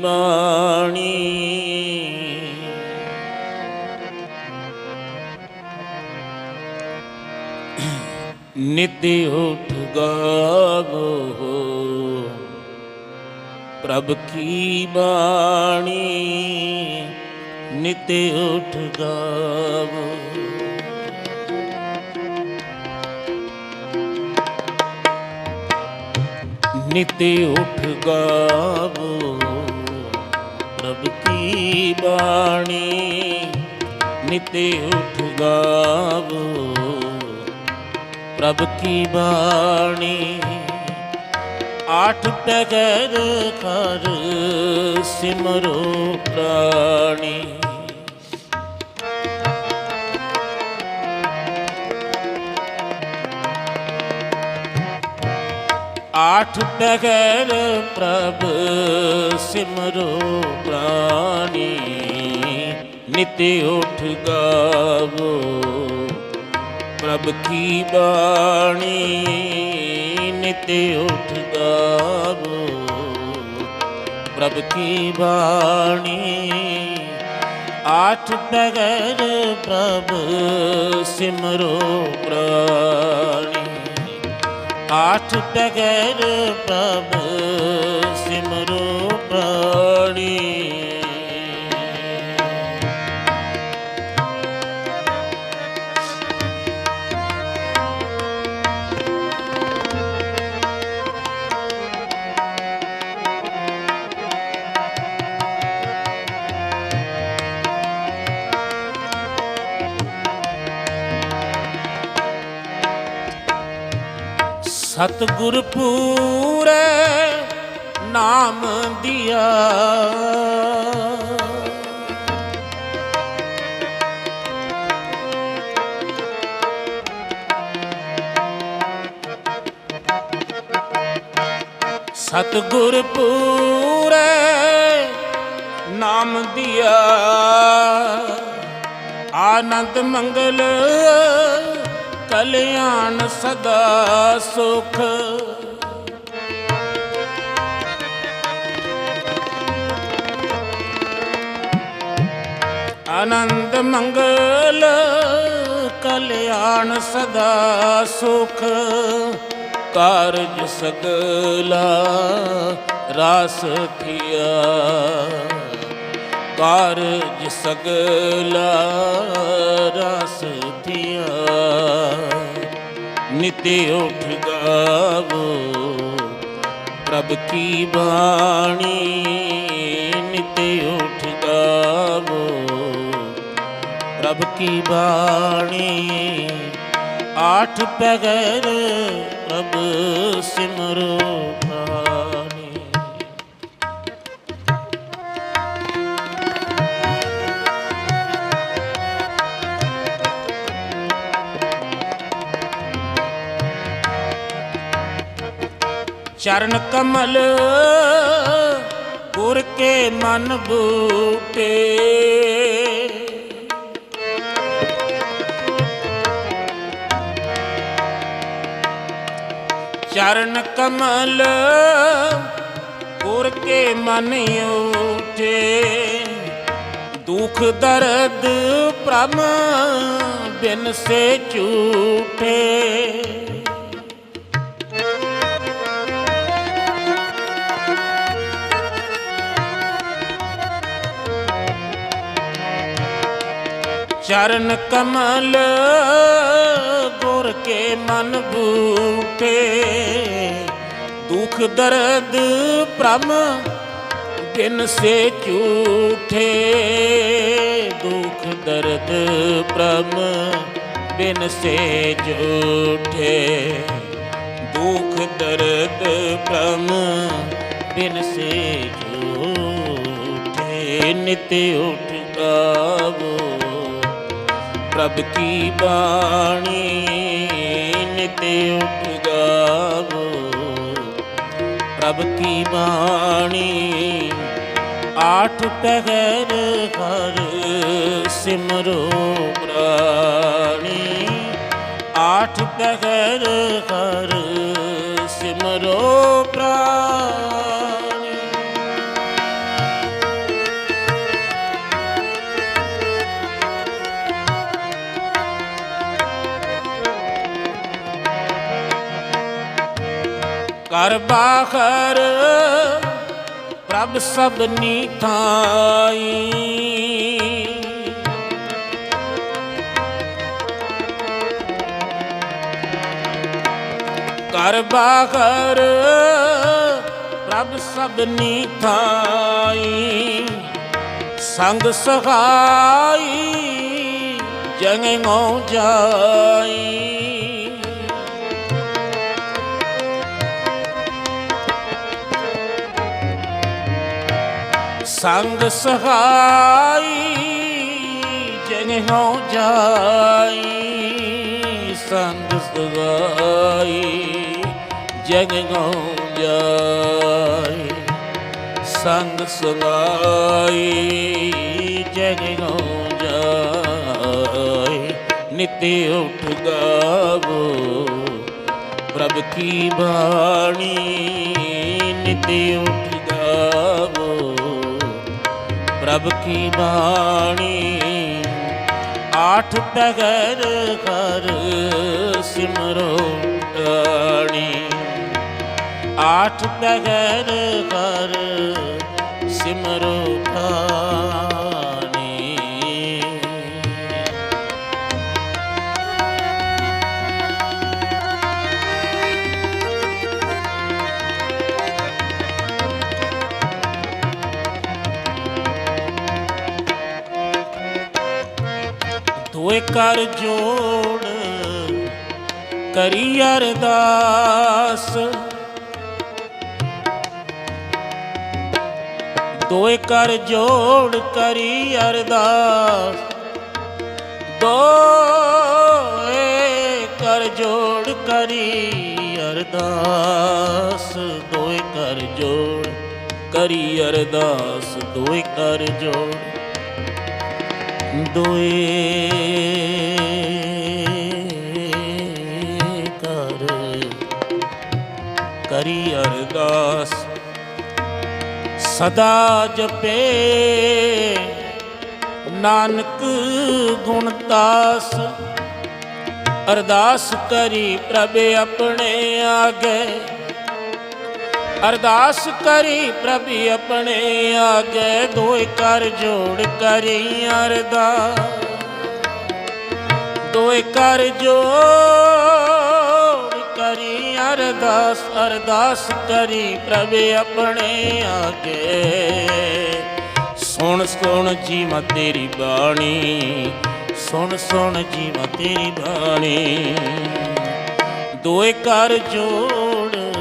ਬਾਣੀ। ਨਿਤ ਉਠ ਗਾਵੋ ਪ੍ਰਭ ਕੀ ਬਾਣੀ। ਨਿਤ ਉਠ ਗਾਵੋ। ਨਿਤ ਉਠ ਗਾਵੋ, ਪ੍ਰਭ ਕੀ ਬਾਣੀ? ਨਿਤ ਉਠ ਗਾਵੋ, ਪ੍ਰਭ ਕੀ ਬਾਣੀ? ਆਠ ਪੈਗਰ ਕਰ ਸਿਮਰੋ ਪ੍ਰਾਣੀ। ਆਠ ਪਹਿਰ ਪ੍ਰਭ ਸਿਮਰੋ ਪ੍ਰਾਣੀ ਨਿਤ ਉਠ ਗਾਵੋ ਪ੍ਰਭ ਕੀ ਬਾਣੀ ਨਿਤ ਉਠ ਗਾਵੋ ਪ੍ਰਭ ਕੀ ਬਾਣੀ ਆਠ ਪਹਿਰ ਪ੍ਰਭ ਸਿਮਰੋ ਪ੍ਰਾਣੀ ਆਠ ਟਗਰ ਪ੍ਰਭ ਸਿਮਰੋ ਪ੍ਰਾਣੀ ਸਤਿਗੁਰ ਪੂਰੇ ਨਾਮ ਦਿਆ। ਸਤਿਗੁਰ ਪੂਰੇ ਨਾਮ ਦਿਆ। ਆਨੰਦ ਮੰਗਲ ਕਲਿਆਣ ਸਦਾ ਸੁਖ। ਆਨੰਦ ਮੰਗਲ, ਕਲਿਆਣ ਸਦਾ ਸੁਖ। ਕਾਰਜ ਸਗਲਾ ਰਾਸ ਥਿਆ ਕਾਰਜ ਸਗਲਾ ਰਸ ਦਿਆ ਨਿਤ ਉਠ ਗਾਵੋ। ਪ੍ਰਭ ਕੀ ਬਾਣੀ ਨਿਤ ਉਠ ਗਾਵੋ। ਪ੍ਰਭ ਕੀ ਬਾਣੀ ਆਠ ਪੈਗਰ ਪ੍ਰਭ ਸਿਮਰੋ। ਚਰਨ ਕਮਲ, ਗੁਰ ਕੇ ਮਨ ਬੂਟੇ। ਚਰਨ ਕਮਲ, ਗੁਰ ਕੇ ਮਨ ਊਟੇ ਦੁਖ ਦਰਦ ਪ੍ਰਮ ਬਿਨ ਸੇ ਝੂਠੇ। ਚਰਨ ਕਮਲ ਗੁਰ ਕੇ ਮਨ ਬੂਟੇ। ਦੁਖ ਦਰਦ ਪ੍ਰਮ ਬਿਨ ਸੇ ਝੂਠੇ। ਦੁਖ ਦਰਦ ਪ੍ਰਮ ਬਿਨ ਸੇ ਝੂਠੇ। ਦੁਖ ਦਰਦ ਪ੍ਰਮ ਬਿਨ ਸੇ ਝੂਠੇ। ਨਿਤ ਉਠ ਗਾਵੋ ਪ੍ਰਭ ਕੀ ਬਾਣੀ? ਨਿਤ ਉਠ ਗਾਵੋ ਪ੍ਰਭ ਕੀ ਬਾਣੀ? ਆਠ ਪਹਿਰ ਹਰ ਸਿਮਰੋ ਪ੍ਰਾਣੀ। ਆਠ ਪਹਿਰ ਹਰ ਕਰ ਬਾਖਰ ਪ੍ਰਭ ਸਭਨੀ ਥਾਈ। ਕਰ ਬਾਖਰ ਪ੍ਰਭ ਸਭਨੀ ਥਾਈ। ਸੰਗ ਸਹਾਈ ਜੰਗੋ ਜਾਈ। ਸੰਗ ਸਹਾਈ ਜੰਗੋ ਜਾਈ, ਸੰਗ ਸਹਾਈ ਜੰਗੋ ਜਾਈ, ਸੰਗ ਸਹਾਈ ਜੰਗੋ ਜਾਈ। ਨਿਤਿ ਉਠ ਗਾਵੋ, ਪ੍ਰਭ ਕੀ ਬਾਣੀ, ਨਿਤਿ ਉਠ ਪ੍ਰਭ ਕੀ ਬਾਣੀ? ਆਠ ਪਹਿਰ ਕਰ ਸਿਮਰੋ ਟਾਣੀ ਆਠ ਪਹਿਰ ਕਰ ਸਿਮਰੋ ਟਾਣੀ ਕਰ ਜੋੜ ਕਰੀ ਅਰਦਾਸ। ਦੋਏ ਕਰ ਜੋੜ ਕਰੀ ਅਰਦਾਸ। ਦੋਏ ਕਰ ਜੋੜ ਕਰੀ ਅਰਦਾਸ। ਦੋਏ ਕਰ ਜੋੜ ਕਰੀ ਅਰਦਾਸ। ਦੋਏ ਕਰ ਜੋੜ ਦੋਏ ਕਰ ਕਰੀ ਅਰਦਾਸ। ਸਦਾ ਜਪੇ ਨਾਨਕ ਗੁਣ ਤਾਸ ਅਰਦਾਸ ਕਰੀ ਪ੍ਰਭ ਆਪਣੇ ਆਗੇ। ਅਰਦਾਸ ਕਰੀ ਪ੍ਰਭ ਆਪਣੇ ਆਗੇ ਦੋਇ ਕਰ ਜੋੜ ਕਰੀ ਅਰਦਾਸ। ਦੋਇ ਕਰ ਜੋੜ ਕਰੀ ਅਰਦਾਸ ਅਰਦਾਸ ਕਰੀ ਪ੍ਰਭ ਆਪਣੇ ਆਗੇ। ਸੁਣ ਸੁਣ ਜੀਵਾ ਤੇਰੀ ਬਾਣੀ, ਸੁਣ ਸੁਣ ਜੀਵਾ ਤੇਰੀ ਬਾਣੀ। ਦੋਏ ਕਰ ਜੋੜ